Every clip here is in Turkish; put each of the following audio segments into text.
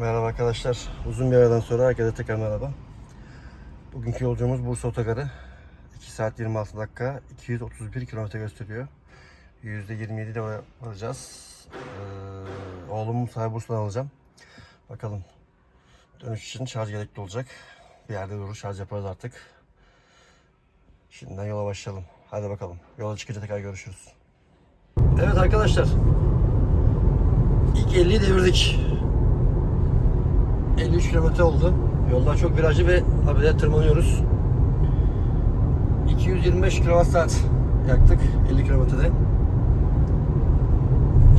Merhaba arkadaşlar. Uzun bir aradan sonra herkese tekrar merhaba. Bugünkü yolculuğumuz Bursa Otogarı. 2 saat 26 dakika, 231 kilometre gösteriyor. %27 ile varacağız. Ee, oğlumu sahibi Bursa'dan alacağım. Bakalım dönüş için şarj gerekli olacak. Bir yerde durur şarj yaparız artık. Şimdiden yola başlayalım. Hadi bakalım. Yola çıkınca tekrar görüşürüz. Evet arkadaşlar. İlk 50'yi devirdik. 53 kilometre oldu. Yollar çok virajlı ve habire tırmanıyoruz. 225 kWh yaktık 50 kilometrede.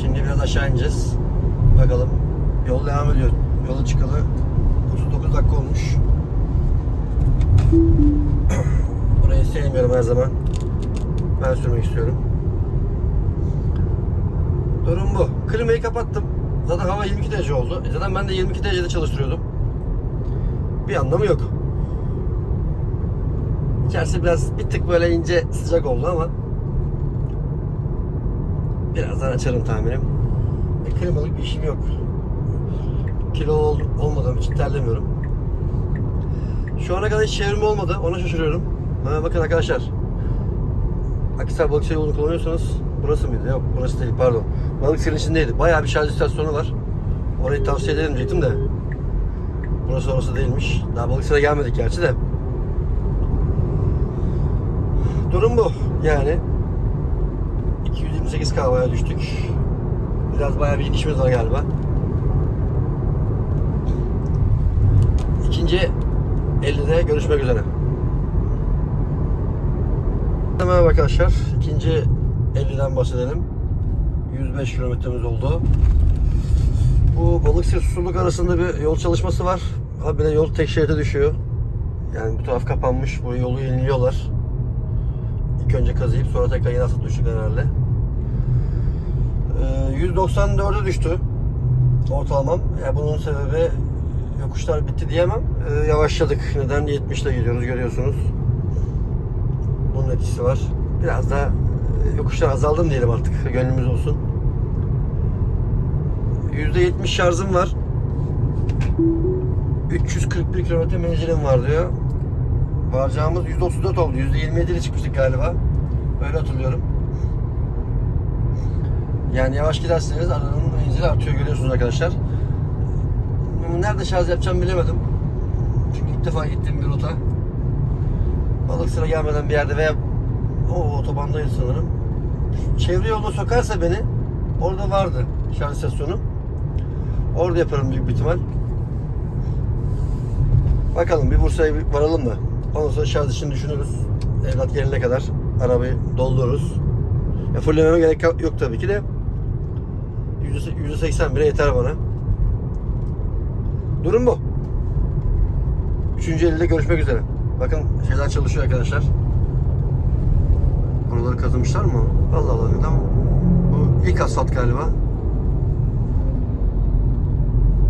Şimdi biraz aşağı ineceğiz. Bakalım. Yol devam ediyor. Yola çıkalı 39 dakika olmuş. Burayı sevmiyorum her zaman. Ben sürmek istiyorum. Durum bu. Klimayı kapattım. Zaten hava 22 derece oldu. E zaten ben de 22 derecede çalıştırıyordum. Bir anlamı yok. İçerisi biraz bir tık böyle ince sıcak oldu ama birazdan açarım tahminim. E, klimalık bir işim yok. Kilo ol, olmadığım için terlemiyorum. Şu ana kadar hiç çevirme olmadı. Ona şaşırıyorum. Ha, bakın arkadaşlar. Akisar Balıkçı yolunu kullanıyorsanız burası mıydı? Yok burası değil pardon. Balıkesir'in içindeydi. Bayağı bir şarj istasyonu var. Orayı tavsiye ederim diyecektim de. Burası orası değilmiş. Daha Balıkesir'e gelmedik gerçi de. Durum bu. Yani 228 kahvaya düştük. Biraz bayağı bir inişimiz var galiba. İkinci 50'de görüşmek üzere. Merhaba arkadaşlar. İkinci 50'den bahsedelim. 105 kilometremiz oldu. Bu Balıkesir Susurluk arasında bir yol çalışması var. Habire yol tek şeride düşüyor. Yani bu taraf kapanmış. Bu yolu yeniliyorlar. İlk önce kazıyıp sonra tekrar yeni asıp düştük herhalde. Ee, 194'e düştü ortalamam. Yani bunun sebebi yokuşlar bitti diyemem. Ee, yavaşladık. Neden? 70'le gidiyoruz görüyorsunuz. Bunun etkisi var. Biraz da yokuşlar azaldım diyelim artık. Gönlümüz olsun. %70 şarjım var. 341 kilometre menzilim var diyor. Varacağımız %34 oldu. %27 ile çıkmıştık galiba. Öyle hatırlıyorum. Yani yavaş giderseniz aranın menzili artıyor görüyorsunuz arkadaşlar. Nerede şarj yapacağım bilemedim. Çünkü ilk defa gittiğim bir rota. Balıkesir'e gelmeden bir yerde veya o otobandaydı sanırım. Çevre yoluna sokarsa beni orada vardı şarj istasyonu. Orada yaparım büyük bir ihtimal. Bakalım bir Bursa'ya varalım da. Ondan sonra şarj için düşünürüz. Evlat gelene kadar arabayı doldururuz. Ya fullememe gerek yok tabii ki de. %80 bile yeter bana. Durum bu. Üçüncü elde görüşmek üzere. Bakın şeyler çalışıyor arkadaşlar. Buraları kazımışlar mı? Allah Allah neden? Bu ilk asfalt galiba.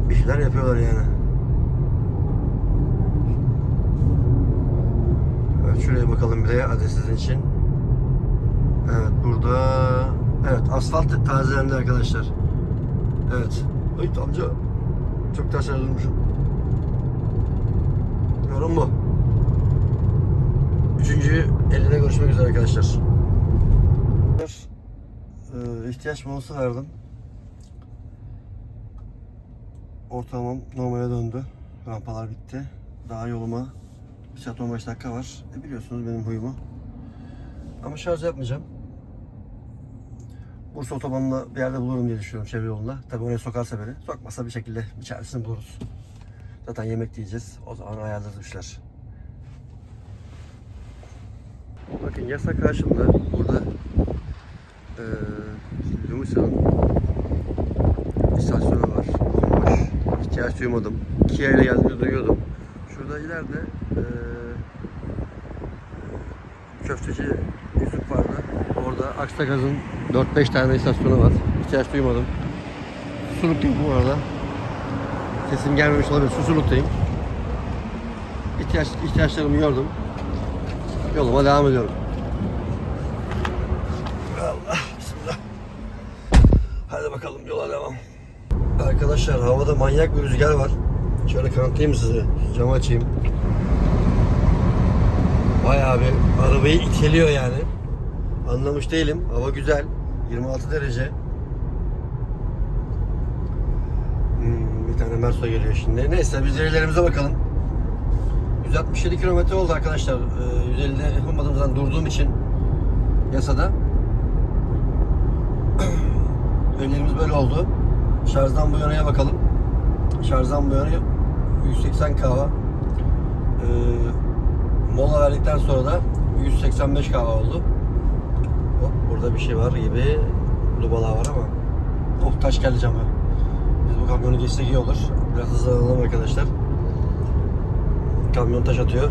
Bir şeyler yapıyorlar yani. Evet şuraya bakalım bir de sizin için. Evet burada evet asfalt tazelendi arkadaşlar. Evet. Ay amca çok ters ayrılmışım. Yorum bu. Üçüncü 50'de görüşmek üzere arkadaşlar. Ee, ihtiyaç molası verdim. Ortamım normale döndü. Rampalar bitti. Daha yoluma 1 saat 15 dakika var. E biliyorsunuz benim huyumu. Ama şarj yapmayacağım. Bursa otobanında bir yerde bulurum diye düşünüyorum çevre yolunda. Tabii oraya sokarsa beni. Sokmasa bir şekilde bir çaresini buluruz. Zaten yemek diyeceğiz. O zaman ayarlarız işler. Bakın yasa karşımda burada eee Lumisa'nın istasyonu var. Bomboş. İhtiyaç duymadım. Kia ile geldiğinde duyuyordum. Şurada ileride eee köfteci Yusuf vardı. Orada Aksakaz'ın 4-5 tane istasyonu var. İhtiyaç duymadım. Susurluktayım bu arada. Sesim gelmemiş olabilir. Susurluktayım. İhtiyaç, ihtiyaçlarımı gördüm. Yoluma devam ediyorum. Allah bismillah. Hadi bakalım yola devam. Arkadaşlar havada manyak bir rüzgar var. Şöyle kanıtlayayım size. Camı açayım. Bayağı bir arabayı iteliyor yani. Anlamış değilim. Hava güzel. 26 derece. Hmm, bir tane Merso geliyor şimdi. Neyse biz verilerimize bakalım. 167 kilometre oldu arkadaşlar. Ee, 150'de yapamadığımızdan durduğum için yasada. Verilerimiz böyle oldu. Şarjdan bu yanaya bakalım. Şarjdan bu yana 180 kahva. Ee, mola verdikten sonra da 185 kahva oldu. Hop burada bir şey var gibi dubala var ama oh taş geldi cama. Biz bu kamyonu geçsek iyi olur. Biraz hızlanalım arkadaşlar. Kamyon taş atıyor.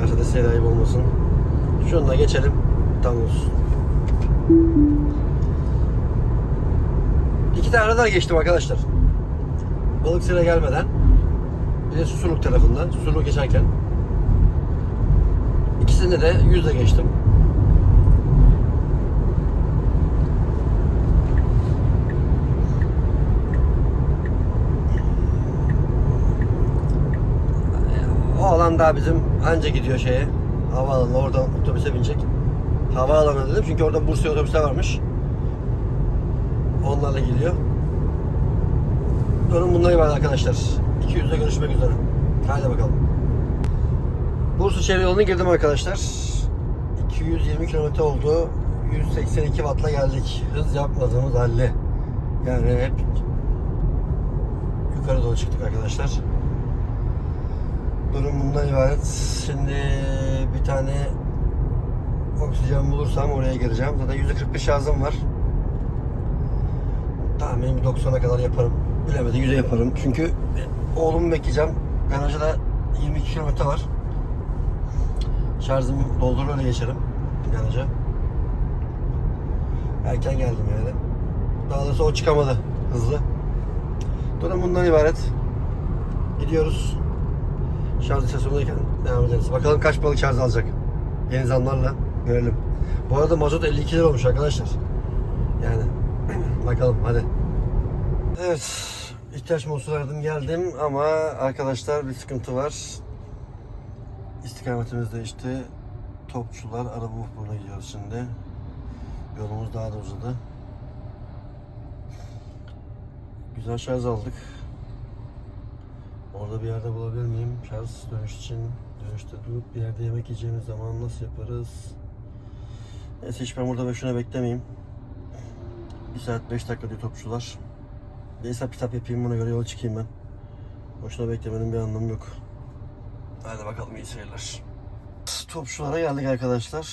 Mercedes ayıp olmasın. Şunu da geçelim. Tamam olsun. İki tane radar geçtim arkadaşlar. Balıkesir'e gelmeden. Bir de Susurluk tarafından. Susurluk geçerken. İkisinde de yüzle geçtim. O alan daha bizim anca gidiyor şeye. Havaalanına oradan otobüse binecek. Havaalanına dedim çünkü orada Bursa otobüsler varmış. Onlarla geliyor. Durum bundan ibaret arkadaşlar. 200'de görüşmek üzere. Haydi bakalım. Bursa çevre yoluna girdim arkadaşlar. 220 kilometre oldu. 182 wattla geldik. Hız yapmadığımız halde. Yani hep yukarı doğru çıktık arkadaşlar. Durum bundan ibaret. Şimdi bir tane oksijen bulursam oraya gireceğim. Zaten %41 şarjım var. Tahminim bir 90'a kadar yaparım. Bilemedi 100'e yaparım. Çünkü oğlumu bekleyeceğim. Garaja da 22 kilometre var. Şarjımı doldurur öyle geçerim garaja. Erken geldim yani. Daha doğrusu o çıkamadı hızlı. Durum bundan ibaret. Gidiyoruz. Şarj istasyonundayken devam ederiz. Bakalım kaç balık şarj alacak. Yeni zamlarla görelim. Bu arada mazot 52 lira olmuş arkadaşlar. Yani bakalım hadi. Evet. ihtiyaç molası verdim geldim ama arkadaşlar bir sıkıntı var. İstikametimiz değişti. Topçular araba ufukuna gidiyoruz şimdi. Yolumuz daha da uzadı. Güzel şarj aldık. Orada bir yerde bulabilir miyim? Şarj dönüş için dönüşte durup bir yerde yemek yiyeceğimiz zaman nasıl yaparız? Neyse hiç ben burada boşuna beklemeyeyim. 1 saat 5 dakika diyor topçular. Bir hesap kitap yapayım buna göre yol çıkayım ben. Boşuna beklemenin bir anlamı yok. Hadi bakalım iyi seyirler. Topçulara geldik arkadaşlar.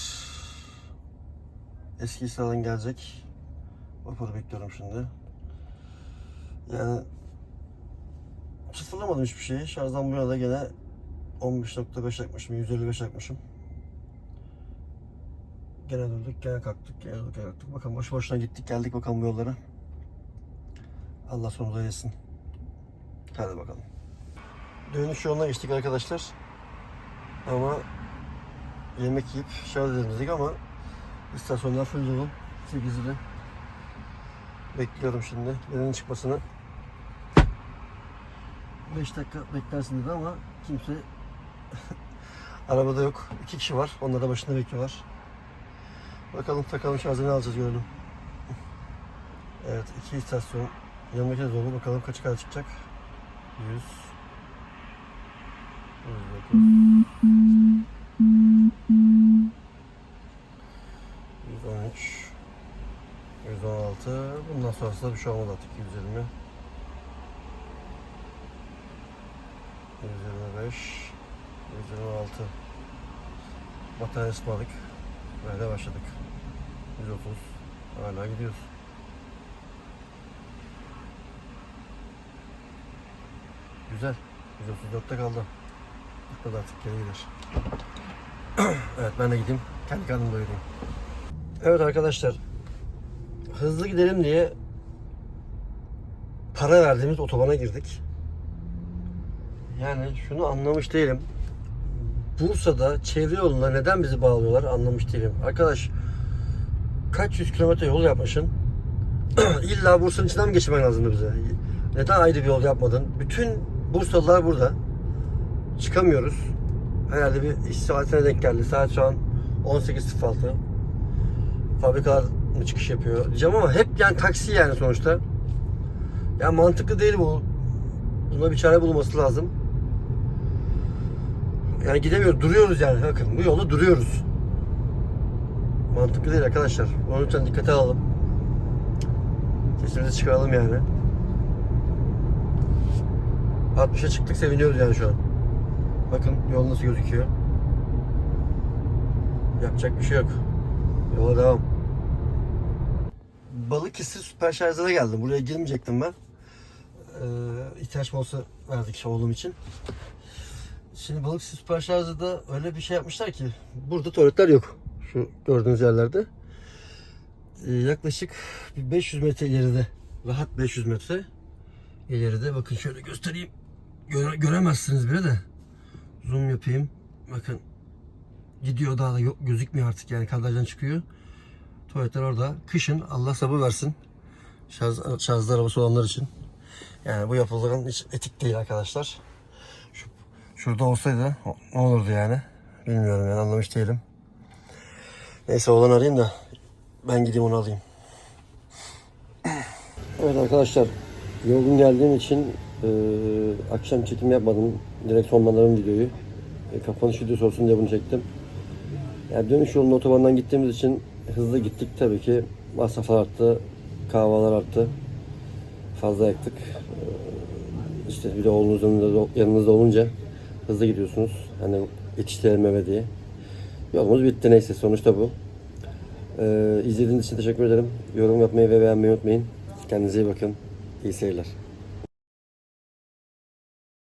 Eski İsrail'den gelecek. Vapuru bekliyorum şimdi. Yani sıfırlamadım hiçbir şeyi. Şarjdan bu yana da gene 15.5 yakmışım, 155 yakmışım. Gene durduk, gene kalktık, gene durduk, gene kalktık. Bakalım boş boşuna gittik, geldik bakalım bu yollara. Allah sonumuzu eylesin. Hadi bakalım. Dönüş yoluna geçtik arkadaşlar. Ama yemek yiyip şarj edelim dedik ama istasyonlar full dolu. 8'de. Bekliyorum şimdi. Birinin çıkmasını. 5 dakika beklersin dedi ama kimse arabada yok. İki kişi var. Onlar da başında bekliyorlar. Bakalım takalım şarjını alacağız görelim. Evet iki istasyon. Yanındaki de dolu. Bakalım kaç kadar çıkacak. 100 109 113 116 Bundan sonrası da bir şey olmadı artık 120 125 126 Batarya ısmarladık. Böyle başladık. 130 Hala gidiyoruz. Güzel. 134'te kaldı. Bu kadar artık geri gider. evet ben de gideyim. Kendi karnımı doyurayım. Evet arkadaşlar. Hızlı gidelim diye para verdiğimiz otobana girdik. Yani şunu anlamış değilim. Bursa'da çevre yoluna neden bizi bağlıyorlar anlamış değilim. Arkadaş kaç yüz kilometre yol yapmışsın. İlla Bursa'nın içinden mi geçmen lazımdı bize? Neden ayrı bir yol yapmadın? Bütün Bursalılar burada. Çıkamıyoruz. Herhalde bir iş saatine denk geldi. Saat şu an 18.06. Fabrikalar mı çıkış yapıyor diyeceğim ama hep yani taksi yani sonuçta. Ya mantıklı değil bu. Buna bir çare bulunması lazım. Yani gidemiyoruz, duruyoruz yani. Bakın bu yolda duruyoruz. Mantıklı değil arkadaşlar. Bunu lütfen dikkate alalım. Sesimizi çıkaralım yani. 60'a çıktık seviniyoruz yani şu an. Bakın yol nasıl gözüküyor. Yapacak bir şey yok. Yola devam. Balıkesir süper şarjlara geldim. Buraya girmeyecektim ben. Ee, ihtiyaç molası verdik oğlum için. Şimdi Balıkesir süper şarjda öyle bir şey yapmışlar ki burada tuvaletler yok. Şu gördüğünüz yerlerde. Ee, yaklaşık bir 500 metre ileride. Rahat 500 metre ileride. Bakın şöyle göstereyim. Göre- göremezsiniz bile de. Zoom yapayım. Bakın gidiyor daha da yok, gözükmüyor artık yani kadrajdan çıkıyor. Tuvaletler orada. Kışın Allah sabır versin. Şarj, şarjlı arabası olanlar için. Yani bu yapılan hiç etik değil arkadaşlar. Şu, şurada olsaydı ne olurdu yani? Bilmiyorum yani anlamış değilim. Neyse oğlan arayayım da ben gideyim onu alayım. Evet arkadaşlar yorgun geldiğim için e, akşam çekim yapmadım. Direkt sonladım videoyu. E, kapanış videosu olsun diye bunu çektim. Yani dönüş yolunda otobandan gittiğimiz için hızlı gittik tabii ki. Masraflar arttı, kahvalar arttı. Fazla yaktık. Ee, İşte bir de oğlunuz yanınızda olunca hızlı gidiyorsunuz. Hani yetiştirelim eve diye. Yolumuz bitti neyse sonuçta bu. Ee, izlediğiniz için teşekkür ederim. Yorum yapmayı ve beğenmeyi unutmayın. Kendinize iyi bakın. İyi seyirler.